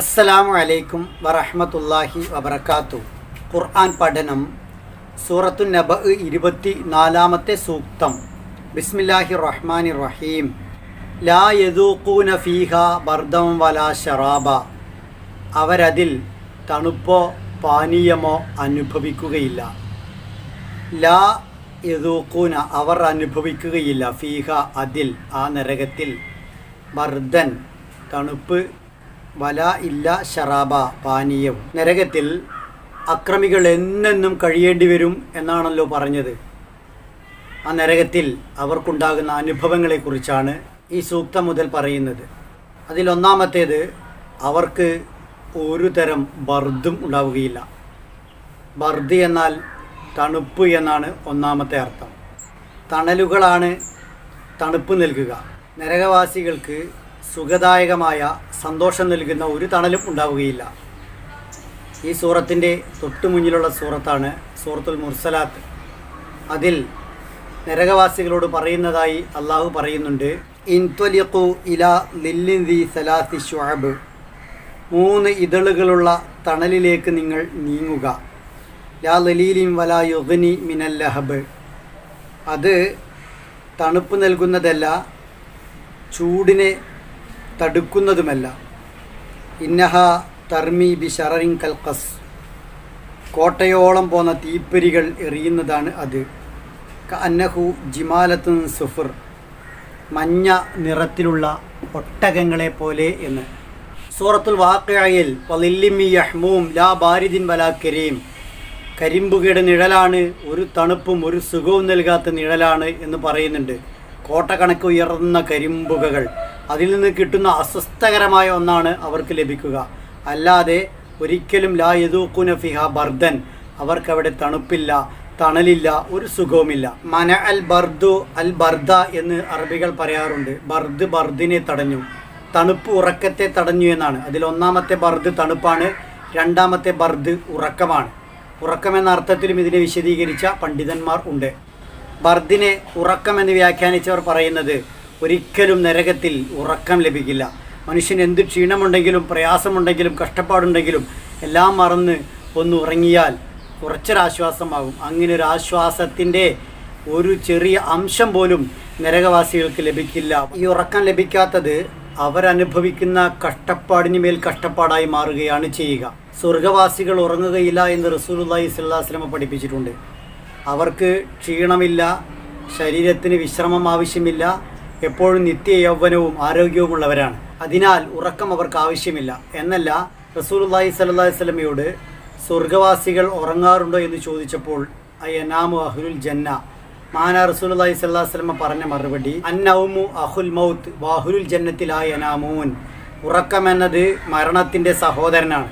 അസ്സലാമു അലൈക്കും വറഹ്മത്തുള്ളാഹി വബർക്കാത്തു ഖുർആൻ പഠനം സൂറത്തു നബ ഇരുപത്തി നാലാമത്തെ സൂക്തം. ബിസ്മില്ലാഹി റഹ്മാനി റഹീം ലാ യദൂഖൂന ഫീഹ ബർദം വലാ ഷറാബ അവരതിൽ തണുപ്പോ പാനീയമോ അനുഭവിക്കുകയില്ല. ലാ യദൂഖൂന അവർ അനുഭവിക്കുകയില്ല ഫീഹ അതിൽ ആ നരകത്തിൽ. ബർദൻ തണുപ്പ് വല ഇല്ല ഷറാബ പാനീയവും നരകത്തിൽ അക്രമികൾ എന്നെന്നും കഴിയേണ്ടി വരും എന്നാണല്ലോ പറഞ്ഞത്. ആ നരകത്തിൽ അവർക്കുണ്ടാകുന്ന അനുഭവങ്ങളെക്കുറിച്ചാണ് ഈ സൂക്തം മുതൽ പറയുന്നത്. അതിലൊന്നാമത്തേത് അവർക്ക് ഒരു തരം ബർദും ഉണ്ടാവുകയില്ല. ബർദ് എന്നാൽ തണുപ്പ് എന്നാണ് ഒന്നാമത്തെ അർത്ഥം. തണലുകളാണ് തണുപ്പ് നൽകുക. നരകവാസികൾക്ക് സുഖദായകമായ സന്തോഷം നൽകുന്ന ഒരു തണലും ഉണ്ടാവുകയില്ല. ഈ സൂറത്തിന്റെ തൊട്ടു മുന്നിലുള്ള സൂറത്താണ് സൂറത്തുൽ മുർസലാത്ത്. അതിൽ നരകവാസികളോട് പറയുന്നതായി അള്ളാഹു പറയുന്നുണ്ട് ഇൻത്വലിഖു ഇല ലില്ലിൻ ദി സലാത്തി ഷുഅബ് മൂന്ന് ഇതളുകളുള്ള തണലിലേക്ക് നിങ്ങൾ നീങ്ങുക. ലാ ലലീലിൻ വലാ യുഗ്നി മിനൽ ലഹബ്. അത് തണുപ്പ് നൽകുന്നതല്ല ചൂടിനെ തടുക്കുന്നതുമല്ല. ഇന്നഹ തർമി ബി ഷറിൻ കൽക്കസ് കോട്ടയോളം പോന്ന തീപ്പരികൾ എറിയുന്നതാണ് അത്. അന്നഹു ജിമാലത്തുൻ സുഫർ. മഞ്ഞ നിറത്തിലുള്ള ഒട്ടകങ്ങളെ പോലെ എന്ന്. സൂറത്തുൽ വാക്കയിൽ വലില്ലിമി യഹ്മൂം ലാ ബാരിദിൻ വലാ കരീം. കരിമ്പുകയുടെ നിഴലാണ് ഒരു തണുപ്പും ഒരു സുഖവും നൽകാത്ത നിഴലാണ് എന്ന് പറയുന്നുണ്ട്. കോട്ടക്കണക്ക് ഉയർന്ന കരിമ്പുകകൾ. അതിൽ നിന്ന് കിട്ടുന്ന അസ്വസ്ഥകരമായ ഒന്നാണ് അവർക്ക് ലഭിക്കുക. അല്ലാതെ ഒരിക്കലും ലാ യദൂക്കുന ഫിഹ ബർദൻ. അവർക്കവിടെ തണുപ്പില്ല തണലില്ല ഒരു സുഖവുമില്ല. മന അൽ ബർദു അൽ ബർദ എന്ന് അറബികൾ പറയാറുണ്ട്. ബർദ് ബർദിനെ തടഞ്ഞു. തണുപ്പ് ഉറക്കത്തെ തടഞ്ഞു എന്നാണ്. അതിൽ ഒന്നാമത്തെ ബർദ് തണുപ്പാണ് രണ്ടാമത്തെ ബർദ് ഉറക്കമാണ്. ഉറക്കം എന്ന അർത്ഥത്തിലും ഇതിനെ വിശദീകരിച്ച പണ്ഡിതന്മാർ ഉണ്ട്. ബർദിനെ ഉറക്കം എന്ന് വ്യാഖ്യാനിച്ചവർ പറയുന്നത് ഒരിക്കലും നരകത്തിൽ ഉറക്കം ലഭിക്കില്ല. മനുഷ്യന് എന്ത് ക്ഷീണമുണ്ടെങ്കിലും പ്രയാസമുണ്ടെങ്കിലും കഷ്ടപ്പാടുണ്ടെങ്കിലും എല്ലാം മറന്ന് ഒന്ന് ഉറങ്ങിയാൽ കുറച്ചൊരാശ്വാസമാകും അങ്ങനെ ഒരു ആശ്വാസത്തിന്റെ ഒരു ചെറിയ അംശം പോലും നരകവാസികൾക്ക് ലഭിക്കില്ല. ഈ ഉറക്കം ലഭിക്കാത്തത് അവരനുഭവിക്കുന്ന കഷ്ടപ്പാടിന് മേൽ കഷ്ടപ്പാടായി മാറുകയാണ് ചെയ്യുക. സ്വർഗവാസികൾ ഉറങ്ങുകയില്ല എന്ന് റസൂലുള്ളാഹി സ്വല്ലാസ്ലമ പഠിപ്പിച്ചിട്ടുണ്ട്. അവർക്ക് ക്ഷീണമില്ല ശരീരത്തിന് വിശ്രമം ആവശ്യമില്ല എപ്പോഴും നിത്യ യൗവനവും ആരോഗ്യവുമുള്ളവരാണ്. അതിനാൽ ഉറക്കം അവർക്ക് ആവശ്യമില്ല. എന്നല്ല റസൂലുള്ളാഹി സ്വല്ലല്ലാഹി അലൈഹി വസല്ലമയോട് സ്വർഗവാസികൾ ഉറങ്ങാറുണ്ടോ എന്ന് ചോദിച്ചപ്പോൾ അയ്യനാമു അഹുലുൽ ജന്ന മാന റസൂലുള്ളാഹി സ്വല്ലല്ലാഹി അലൈഹി വസല്ലമ പറഞ്ഞ മറുപടി അന്നൗമു അഹുൽ മൗത്ത് വാഹുലുൽ ജന്നത്തിലായ ഉറക്കം ഉറക്കമെന്നത് മരണത്തിന്റെ സഹോദരനാണ്.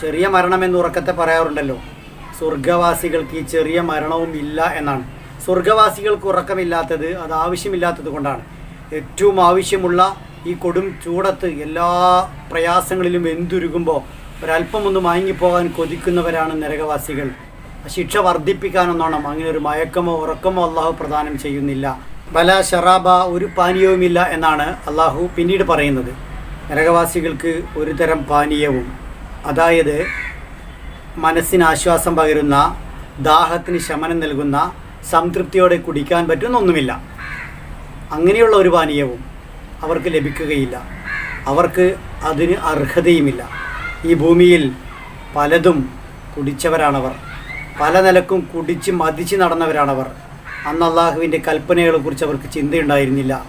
ചെറിയ മരണം എന്ന് ഉറക്കത്തെ പറയാറുണ്ടല്ലോ. സ്വർഗവാസികൾക്ക് ഈ ചെറിയ മരണവും ഇല്ല എന്നാണ്. സ്വർഗവാസികൾക്ക് ഉറക്കമില്ലാത്തത് അത് ആവശ്യമില്ലാത്തത് കൊണ്ടാണ്. ഏറ്റവും ആവശ്യമുള്ള ഈ കൊടും ചൂടത്ത് എല്ലാ പ്രയാസങ്ങളിലും എന്തുരുകുമ്പോൾ ഒരല്പം ഒന്ന് മയങ്ങിപ്പോകാൻ കൊതിക്കുന്നവരാണ് നരകവാസികൾ. ശിക്ഷ വർദ്ധിപ്പിക്കാനെന്നോണം. അങ്ങനെ ഒരു മയക്കമോ ഉറക്കമോ അള്ളാഹു പ്രദാനം ചെയ്യുന്നില്ല. ബല ഷറാബ ഒരു പാനീയവുമില്ല എന്നാണ് അള്ളാഹു പിന്നീട് പറയുന്നത്. നരകവാസികൾക്ക് ഒരു തരം പാനീയവും. അതായത് മനസ്സിന് ആശ്വാസം പകരുന്ന ദാഹത്തിന് ശമനം നൽകുന്ന സംതൃപ്തിയോടെ കുടിക്കാൻ പറ്റുന്നൊന്നുമില്ല. അങ്ങനെയുള്ള ഒരു പാനീയവും അവർക്ക് ലഭിക്കുകയില്ല. അവർക്ക് അതിന് അർഹതയുമില്ല. ഈ ഭൂമിയിൽ പലതും കുടിച്ചവരാണവർ. പല നിലക്കും കുടിച്ച് മതിച്ച് നടന്നവരാണവർ. അന്ന് അള്ളാഹുവിന്റെ കൽപ്പനകളെക്കുറിച്ച് അവർക്ക് ചിന്തയുണ്ടായിരുന്നില്ല.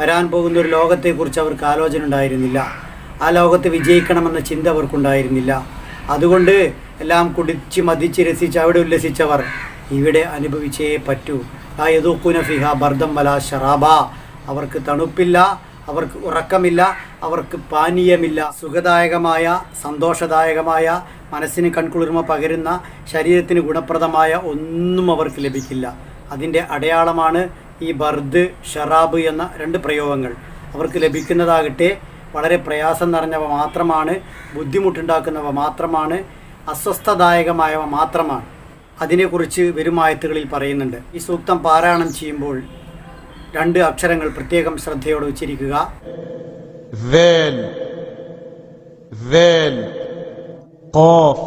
വരാൻ പോകുന്ന ഒരു ലോകത്തെക്കുറിച്ച് അവർക്ക് ആലോചന ഉണ്ടായിരുന്നില്ല ആ ലോകത്ത് വിജയിക്കണമെന്ന ചിന്ത അവർക്കുണ്ടായിരുന്നില്ല. അതുകൊണ്ട് എല്ലാം കുടിച്ച് മതിച്ച് രസിച്ച് അവിടെ ഉല്ലസിച്ചവർ ഇവിടെ അനുഭവിച്ചേ പറ്റൂ. ആ യദൂക്കുന ഫിഹ ബർദം വല ഷറാബ. അവർക്ക് തണുപ്പില്ല അവർക്ക് ഉറക്കമില്ല അവർക്ക് പാനീയമില്ല. സുഖദായകമായ സന്തോഷദായകമായ മനസ്സിന് കൺകുളിർമ പകരുന്ന ശരീരത്തിന് ഗുണപ്രദമായ ഒന്നും അവർക്ക് ലഭിക്കില്ല. അതിന്റെ അടയാളമാണ് ഈ ബർദ് ഷറാബ് എന്ന രണ്ട് പ്രയോഗങ്ങൾ. അവർക്ക് ലഭിക്കുന്നതാകട്ടെ വളരെ പ്രയാസം നിറഞ്ഞവ മാത്രമാണ് ബുദ്ധിമുട്ടുണ്ടാക്കുന്നവ മാത്രമാണ് അസ്വസ്ഥദായകമായവ മാത്രമാണ്. അതിനെക്കുറിച്ച് വരുമായത്തുകളിൽ പറയുന്നുണ്ട് ഈ സൂക്തം പാരായണം ചെയ്യുമ്പോൾ രണ്ട് അക്ഷരങ്ങൾ പ്രത്യേകം ശ്രദ്ധയോടെ ഉച്ചരിക്കുക ذال ذال قاف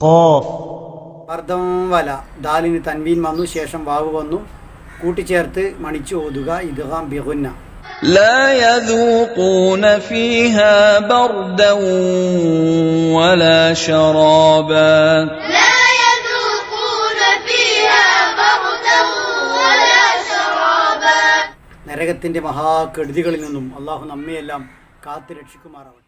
قاف വർദ്ധം വല ദാലിന് തൻവീൻ വന്നു ശേഷം വാവ് വന്നു കൂട്ടിച്ചേർത്ത് മണിച്ചു ഓതുക ഇദ്ഗാം ബിഗുന്ന لا يذوقون فيها بردا ولا شرابا നരകത്തിന്റെ മഹാകെടുതികളിൽ നിന്നും അള്ളാഹു നമ്മയെല്ലാം കാത്തു രക്ഷിക്കുമാറാവട്ടെ